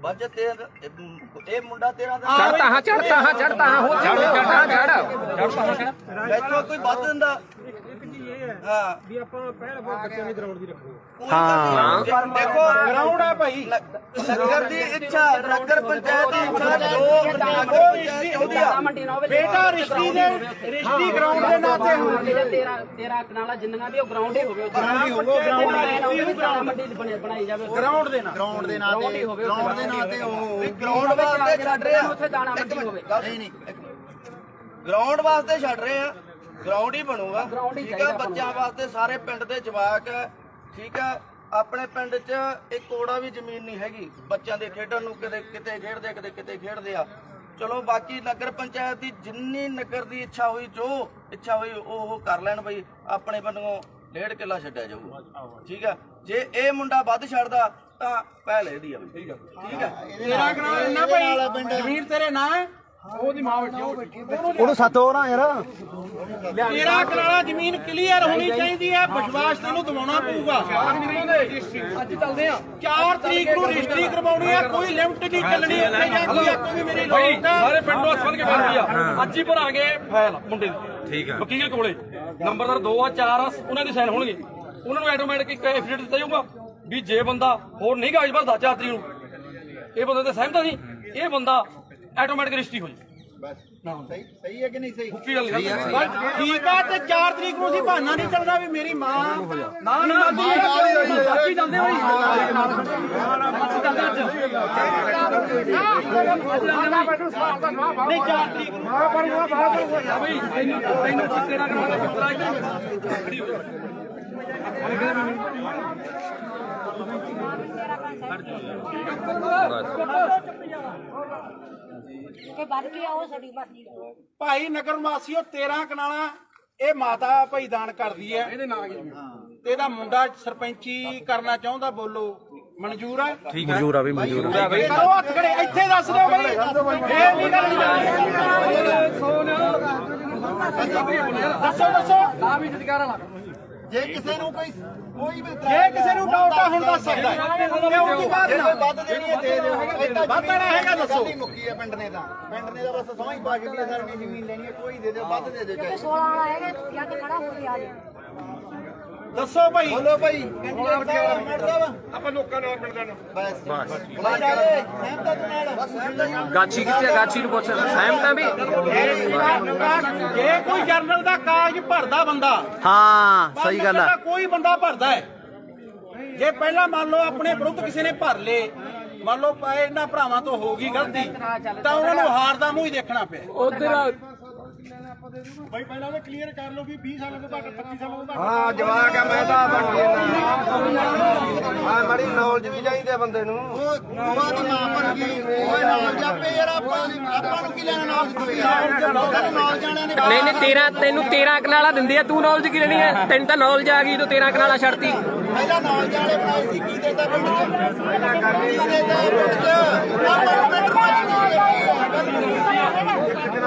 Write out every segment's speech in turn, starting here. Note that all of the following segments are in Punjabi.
ਬੱਜ ਤੇ ਇਹ ਮੁੰਡਾ ਤੇਰਾ ਦਾ ਚੜਤਾ ਹਾਂ ਚੜਤਾ ਹਾਂ ਚੜਤਾ ਹਾਂ ਹੋ ਚੜ ਚੜ ਚੜ ਇੱਥੋਂ ਕੋਈ ਵੱਧ ਦਿੰਦਾ। ਹਾਂ। ਵੀ ਆਪਾਂ ਪਹਿਲ ਬੱਚਿਆਂ ਦੀ ਗਰਾਊਂਡ ਦੀ ਰੱਖਣੀ ਹਾਂ। ਦੇਖੋ ਗਰਾਊਂਡ ਆ ਭਾਈ। ਨਗਰ ਦੀ ਇੱਛਾ ਨਗਰ ਪੰਚਾਇਤ ਦੀ ਇੱਛਾ ਜੋ ਕੋਈ ਚਾਹੁੰਦੀ ਆ। ਬੇਟਾ ਰਿਸ਼ਤੀ ਦੇ ਰਿਸ਼ਤੀ ਗਰਾਊਂਡ ਦੇ ਨਾਂ ਤੇ ਹੋਣੀ ਤੇਰਾ ਤੇਰਾ ਕਨਾਲਾ ਜਿੰਨੀਆਂ ਵੀ ਉਹ ਗਰਾਊਂਡ ਹੀ ਹੋਵੇ ਗਰਾਊਂਡ ਹੀ ਹੋਵੇ, ground ਗਰਾਊਂਡ ਮੰਡੀ ਚ ਬਣੇ ਬਣਾਈ ਜਾਵੇ। ਗਰਾਊਂਡ ਦੇ ਨਾਂ ਗਰਾਊਂਡ ਦੇ ਨਾਂ ਤੇ ਗਰਾਊਂਡ ਦੇ ਨਾਂ ਤੇ ਉਹ ਗਰਾਊਂਡ ਵਾਸਤੇ ਛੱਡ ਰਹੇ। ਆ ਉੱਥੇ ਦਾਣਾ ਮੰਡੀ ਹੋਵੇ। ਨਹੀਂ ਨਹੀਂ ਗਰਾਊਂਡ ਵਾਸਤੇ ਛੱਡ ਰਹੇ ਆ। ਗਰਾਊਂਡ ਹੀ ਬਣੂਗਾ। Ground ਹੀ ਠੀਕ ਆ ਚਾਹੀਦਾ ਬੱਚਿਆਂ ਵਾਸਤੇ ਸਾਰੇ ਪਿੰਡ ਦੇ ਜਵਾਕ ਹੈ, ਠੀਕ ਆ ਆਪਣੇ ਪਿੰਡ 'ਚ ਇੱਕ ਕੋੜਾ ਵੀ ਜ਼ਮੀਨ ਨਹੀਂ ਹੈਗੀ। ਬੱਚਿਆਂ ਦੇ ਖੇਡਣ ਨੂੰ ਕਿਤੇ ਕਿਤੇ ਖੇਡਦੇ ਆ, ਕਿਤੇ ਕਿਤੇ ਖੇਡਦੇ ਆ। ਚਲੋ ਬਾਕੀ ਨਗਰ ਪੰਚਾਇਤ ਦੀ ਜਿੰਨੀ ਨਗਰ ਦੀ ਇੱਛਾ ਹੋਈ ਜੋ ਇੱਛਾ ਹੋਈ ਉਹ ਉਹ ਕਰ ਲੈਣ ਬਈ ਆਪਣੇ ਵੱਲੋਂ ਡੇਢ ਕਿੱਲਾ ਛੱਡਿਆ ਜਾਊਗਾ। ਠੀਕ ਆ ਜੇ ਇਹ ਮੁੰਡਾ ਵੱਧ ਛੱਡਦਾ ਤਾਂ ਪਹਿਲੇ ਦੀ ਆ ਬਈ। ਠੀਕ ਆ। ਠੀਕ ਆ। ਤੇਰਾ ਕਨਾਲ ਇੰਨਾ ਭਾਈ ਜ਼ਮੀਨ ਤੇਰੇ ਨਾਂ ਹੈ? ਉਹਦੀ ਮਾਂ ਬੈਠੀ ਉਹ ਬੈਠੀ ਉਹਨੂੰ ਸੱਤ ਹੋ ਨਾ ਯਾਰ। ਤੇਰਾ ਕਨਾਲਾ ਜ਼ਮੀਨ ਕਲੀਅਰ ਹੋਣੀ ਚਾਹੀਦੀ ਹੈ ਵਿਸ਼ਵਾਸ ਤੈਨੂੰ ਦਿਵਾਉਣਾ ਪਊਗਾ। ਅੱਜ ਚੱਲਦੇ ਆ। 4 ਤਰੀਕ ਨੂੰ ਰਜਿਸਟਰੀ ਕਰਵਾਉਣੀ ਆ ਕੋਈ ਲਿਮਟ ਨਹੀਂ ਚੱਲਣੀ ਇੱਥੇ ਜਾਂ ਕੋਈ ਆਕੋ ਵੀ ਮੇਰੀ ਲੋਟ ਸਾਰੇ ਪਿੰਡੋਂ ਸੰਦ ਕੇ ਬੈਠੀ ਆ। ਅੱਜ ਹੀ ਭਰਾਂਗੇ ਫਾਈਲ ਮੁੰਡੇ ਦੀ। ਠੀਕ ਆ। ਵਕੀਲ ਕੋਲੇ। ਨੰਬਰਦਾਰ 2 ਆ 4 ਆ ਉਹਨਾਂ ਦੇ ਸਾਈਨ ਹੋਣਗੇ। ਉਹਨਾਂ ਨੂੰ ਆਟੋਮੈਟਿਕ ਇੱਕ ਐਫੀਡੇਵਿਟ ਦਿੱਤਾ ਜਾਊਗਾ ਵੀ ਜੇ ਬੰਦਾ ਹੋਰ ਨਹੀਂ ਕਾਗਜ਼ ਭਰਦਾ ਚਾਰ ਤਰੀਕ ਨੂੰ ਇਹ ਬੰਦੇ ਤੇ ਸਹਿਮਤ ਨਹੀਂ ਇਹ ਬੰਦਾ ਆਟੋਮੈਟਿਕ ਰਜਿਸਟਰੀ ਹੋ ਜਾਊ ਸਹੀ ਸਹੀ ਹੈ ਕਿ ਨਹੀਂ ਸਹੀ ਕੀ ਗੱਲ ਨਹੀਂ ਠੀਕ ਆ ਤੇ 4 ਤਰੀਕ ਨੂੰ ਅਸੀਂ ਬਹਾਨਾ ਨਹੀਂ ਚੱਲਦਾ ਵੀ ਮੇਰੀ ਮਾਂ ਨਾ ਨਾ ਬਾਕੀ ਜਾਂਦੇ ਹੋਈ ਨਹੀਂ 4 ਤਰੀਕ ਨੂੰ ਬਈ ਤੈਨੂੰ ਤੈਨੂੰ ਤੇਰਾ ਕਰਾਉਣਾ ਪੁੱਤਰਾ ਇੱਥੇ ਖੜੀ ਹੋ ਜਾ ਵੱਧ ਸਾਡੀ ਮਰਜ਼ੀ ਭਾਈ ਨਗਰ ਵਾਸੀਓ 13 ਕਨਾਲਾ ਇਹ ਮਾਤਾ ਭਾਈ ਦਾਨ ਕਰਦੀ ਹੈ। ਇਹਦੇ ਨਾਲ ਤੇ ਇਹਦਾ ਮੁੰਡਾ ਸਰਪੰਚੀ ਕਰਨਾ ਚਾਹੁੰਦਾ ਬੋਲੋ ਮਨਜ਼ੂਰ ਹੈ? ਠੀਕ ਮਨਜ਼ੂਰ ਆ ਵੀ ਮਨਜ਼ੂਰ ਆ। ਕਰੋ ਹੱਥ ਖੜੇ ਇੱਥੇ ਦੱਸ ਦਿਓ ਬਈ। ਇਹ ਨਹੀਂ ਗੱਲ ਦੱਸੋ ਦੱਸੋ। ਜੇ ਕਿਸੇ ਨੂੰ ਕੋਈ ਕੋਈ ਵੀ ਜੇ ਕਿਸੇ ਨੂੰ ਡਾਊਟ ਆ ਹੁਣ ਦੱਸ ਸਕਦਾ। ਹੈ ਦੀ ਜੇ ਕੋਈ ਵੱਧ ਦੇਣੀ ਹੈ ਦੇ ਦਿਓ। ਏਦਾਂ ਵੱਧ ਦੇਣਾ ਹੈਗਾ ਦੱਸੋ। ਹੀ ਮੁੱਕੀ ਹੈ ਪਿੰਡ ਨੇ ਤਾਂ। ਪਿੰਡ ਨੇ ਤਾਂ ਬਸ ਸਮਾਂ ਹੀ ਪਾ ਕੇ ਵੀ ਸਰ ਜ਼ਮੀਨ ਲੈਣੀ ਹੈ ਕੋਈ ਦੇ ਦਿਓ ਵੱਧ ਦੇ ਦਿਓ ਚਾਹੇ। 16 ਵਾਲਾ ਹੈਗਾ ਜਾਂ ਤੇ ਖੜਾ ਹੋ ਕੇ ਆ ਜਾ ਦੱਸੋ ਭਾਈ। ਬੋਲੋ ਭਾਈ। ਕੈਂਡੀਡੇਟ ਸਾਹਿਬ ਮਰਦਾ ਵਾ। ਆਪਾਂ ਲੋਕਾਂ ਨਾਲ ਪਿੰਡਾਂ ਨੂੰ ਬਸ। ਬਸ। ਸਹਿਮਤ ਨਾਲ? ਬਸ ਸਹਿਮਤ ਗਾਛੀ ਕਿੱਥੇ? ਗਾਛੀ ਨੂੰ ਪੁੱਛ। ਸਹਿਮਤ ਵੀ? ਜੇ ਕੋਈ ਜਰਨਲ ਦਾ ਕਾਗਜ਼ ਭਰਦਾ ਬੰਦਾ ਹਾਂ ਸਹੀ ਗੱਲ ਆ। ਕੋਈ ਬੰਦਾ ਭਰਦਾ ਹੈ। ਜੇ ਪਹਿਲਾਂ ਮੰਨ ਲਓ ਆਪਣੇ ਵਿਰੁੱਧ ਕਿਸੇ ਨੇ ਭਰ ਲੇ ਮੰਨ ਲਓ ਇਹਨਾਂ ਭਰਾਵਾਂ ਤੋਂ ਹੋ ਗਈ ਗਲਤੀ ਤਾਂ ਉਹਨਾਂ ਨੂੰ ਹਾਰ ਦਾ ਮੂੰਹ ਹੀ ਦੇਖਣਾ ਪਿਆ। ਉਧਰ ਬਈ ਪਹਿਲਾਂ ਉਹ ਕਲੀਅਰ ਕਰ ਲਓ ਵੀ 20 ਸਾਲਾਂ ਤੋਂ ਘੱਟ 25 ਸਾਲਾਂ ਤੋਂ ਘੱਟ। ਹਾਂ ਜਵਾਕ ਆ ਮੈਂ ਤਾਂ ਬਣ ਹਾਂ ਮੜੀ ਨੌਲੇਜ ਵੀ ਚਾਹੀਦੀ ਆ ਬੰਦੇ ਨੂੰ। ਉਹ ਦੀ ਮਾਂ ਭਰ ਗਈ। ਓਏ ਨਾਲ ਜਾਪੇ ਯਾਰ ਆਪਾਂ ਆਪਾਂ ਨੂੰ ਕੀ ਲੈਣਾ ਨਾਲ ਕੋਈ ਯਾਰ ਨਾਲ ਜਾਣਿਆਂ ਨੇ ਨਹੀਂ। ਨਹੀਂ। 13 ਤੈਨੂੰ 13 ਕਨਾਲਾ ਦਿੰਦੇ ਆ ਤੂੰ ਨੌਲੇਜ ਕੀ ਲੈਣੀ ਹੈ ਤੈਨੂੰ ਤਾਂ ਨੌਲੇਜ ਆ ਗਈ ਤੂੰ 13 ਕਨਾਲਾ ਛੱਡਤੀ। ਪਹਿਲਾਂ ਨਾਲ ਜਾਣੇ ਬਣਾਏ ਸੀ ਕੀ ਦੇਤਾ ਪਿੰਡ ਚ ਕੀ ਦੇਤਾ ਪਿੰਡ ਚ ਆਪਾਂ ਨੂੰ ਪਿੰਡ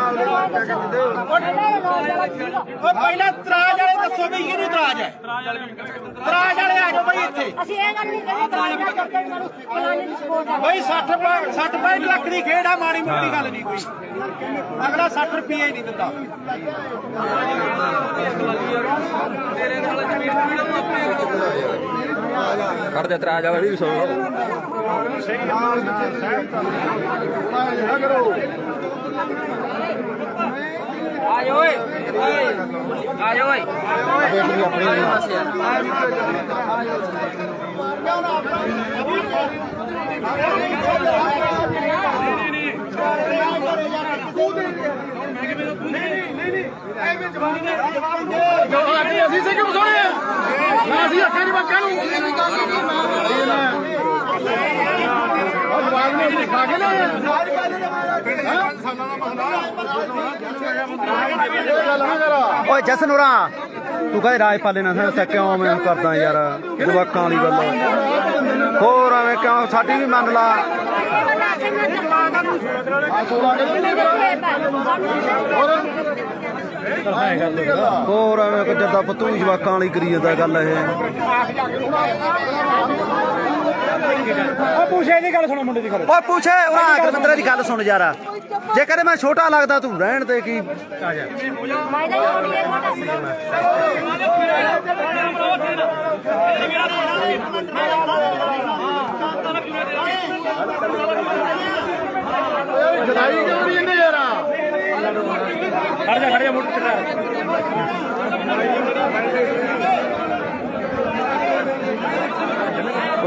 ਉਹ ਪਹਿਲਾਂ ਤਰਾਜ ਵਾਲੇ ਦੱਸੋ ਵੀ ਕਿਹਨੂੰ ਤਰਾਜ ਹੈ? ਤਰਾਜ ਵਾਲੇ ਆ ਜਾਓ ਬਈ ਇੱਥੇ। ਅਸੀਂ ਇਹ ਗੱਲ ਨਹੀਂ ਕਹਿੰਦੇ ਕਰਾਂਗੇ ਨਾ ਕਰਦੇ ਮੈਨੂੰ ਫਲਾਣੇ ਨੂੰ ਸਪੋਰਟ ਆ। ਬਈ 60 65 65 ਲੱਖ ਦੀ ਖੇਡ ਆ ਮਾੜੀ ਮੋਟੀ ਗੱਲ ਨਹੀਂ ਕੋਈ। ਅਗਲਾ 60 ਰੁਪਏ ਹੀ ਨਹੀਂ ਦਿੰਦਾ। ਖੜ ਜਾ ਤਰਾਜ ਵਾਲਾ ਵੀ ਸੁਣ ਆਇਓ ਓਏ। ਆਇਓ ਓਏ। ਅਸੀਂ ਸੇ ਕਿਉਂ ਸੋਣੇ ਅਸੀਂ ਅੱਖਾਂ ਦੀ ਬੱਚਿਆਂ ਨੂੰ। ਓਏ ਜਸਨ ਉਰਾ ਤੂੰ ਕਹੇ ਰਾਜਪਾਲੇ ਪਾਲੇ ਨਾ ਤਾਂ ਕਿਉਂ ਮੈਂ ਕਰਦਾ ਯਾਰ, ਜਵਾਕਾਂ ਵਾਲੀ ਗੱਲ। ਹੋਰ ਐਵੇਂ ਕਿਉਂ, ਸਾਡੀ ਵੀ ਮੰਨ ਲਾ। ਹੋਰ ਐਵੇਂ ਕਿ ਜਦਾਂ ਪਤੂ ਜਵਾਕਾਂ ਵਾਲੀ ਕਰੀ ਜਾਂਦਾ ਗੱਲ ਇਹ। ਉਹ ਪੁੱਛੇ ਦੀ ਗੱਲ ਸੁਣੋ ਮੁੰਡੇ ਦੀ ਗੱਲ। ਓਏ ਪੁੱਛੇ ਉਹਨਾਂ ਗੁਰਮਿੰਦਰ ਦੀ ਗੱਲ ਸੁਣ। ਯਾਰ। ਜੇ ਕਦੇ ਮੈਂ ਛੋਟਾ ਲੱਗਦਾ ਤੂੰ ਰਹਿਣ ਤੇ ਕੀ? ਮੈਂ ਤਾਂ ਹੋਣੀ ਹੈ ਤੁਹਾਡਾ ਖੜ ਜਾ ਖੜ ਜਾ ਮੁੰਡੇ ਤੇ ਕੋਈ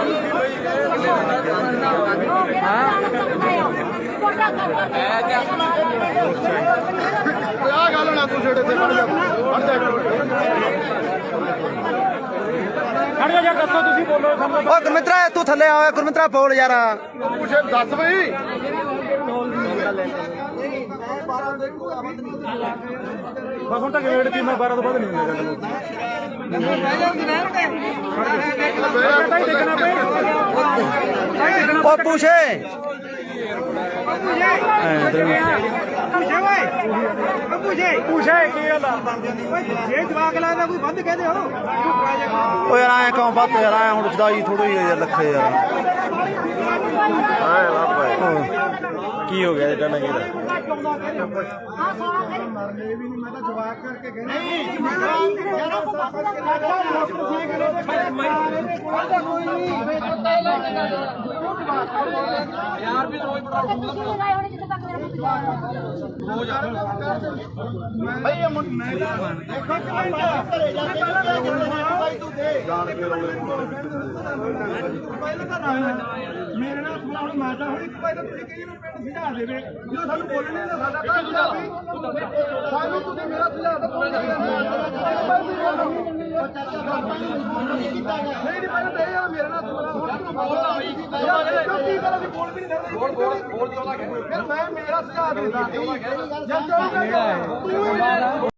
ਗੱਲ ਨਾ ਤੂੰ ਛੇੜੇ ਤੇ ਫੜ ਜਾ ਫੜ ਜਾ ਖੜ ਜਾ ਯਾਰ ਦੱਸੋ ਤੁਸੀਂ ਬੋਲੋ ਸਾਨੂੰ। ਓਏ ਗੁਰਮਿੰਦਰਾ ਤੂੰ ਥੱਲੇ ਆ ਓਏ ਗੁਰਮਿੰਦਰਾ ਬੋਲ ਯਾਰ। ਪੁੱਛ ਦੱਸ ਬਈ ਬਸ ਹੁਣ ਤੱਕ ਵੇਟ ਕੀ ਮੈਂ 12 ਤੋਂ ਬਾਅਦ ਨਹੀਂ ਹੁੰਦਾ ਗੱਲ। ਤਾਂ ਹੀ ਦੇਖਣਾ ਪਏ ਓ ਪੁੱਛੇ ਓ ਯਾਰ ਐ ਕਿਉਂ ਬੱਤ ਯਾਰ ਐ ਹੁਣ ਜਦਾਈ ਥੋੜੀ ਯਾਰ ਲੱਖੇ ਯਾਰ। ਐ ਬਾਬਾ ਕੀ ਹੋ ਗਿਆ ਇਹਦਾ ਨਾ ਕਿਹਦਾ ਮਰਨੇ ਵੀ ਨਹੀਂ ਮੈਂ ਤਾਂ ਜਵਾਕ ਕਰਕੇ ਕਹਿੰਦਾ ਨਹੀਂ ਯਾਰ ਉਹ ਬੱਸ ਦਾ ਯਾਰ ਵੀ ਰੋਜ਼ ਬੜਾ ਤੁਸੀਂ ਲਗਾਏ ਹੋਣੇ ਜਿੱਥੇ ਤੱਕ ਮੇਰਾ ਪੁੱਤ ਜਾ ਭਾਈ ਇਹ ਮੁੰਡੇ ਮੈਂ ਦੇਖੋ ਕਿ ਮੈਂ ਘਰੇ ਜਾ ਕੇ ਭਾਈ ਤੂੰ ਦੇ ਜਾਣ ਕੇ ਪਹਿਲਾਂ ਤਾਂ ਨਾ ਮੇਰੇ ਨਾਲ ਸੁਣਾ ਹੁਣ ਮਾਤਾ ਹੋਈ ਪਹਿਲਾਂ ਤੁਸੀਂ ਕਹੀ ਪਿੰਡ ਸਿਧਾ ਦੇਵੇ ਜਦੋਂ ਸਾਨੂੰ ਬੋਲਣੇ ਨਾ ਸਾਡਾ ਘਰ ਸੁਝਾਵੀ ਸਾਨੂੰ ਤੁਸੀਂ ਮੇਰਾ ਸੁਝਾਅ ਤਾਂ ਕੋਈ ਨਹੀਂ ਨਹੀਂ ਪਹਿਲਾਂ ਤਾਂ ਇਹ ਮੇਰੇ ਨਾਲ ਸੁਣਾ ਹੁਣ ਤੂੰ ਬੋਲਦਾ ਯਾਰ ਦੇਖੋ ਕੀ ਗੱਲ ਬੋਲ ਬੋਲ ਬੋਲ ਬੋਲ ਮੈਂ ਮੇਰਾ ਸੁਝਾਅ ਦੇ ਸਕਦਾ ਜਾਂ 24 ਘੰਟੇ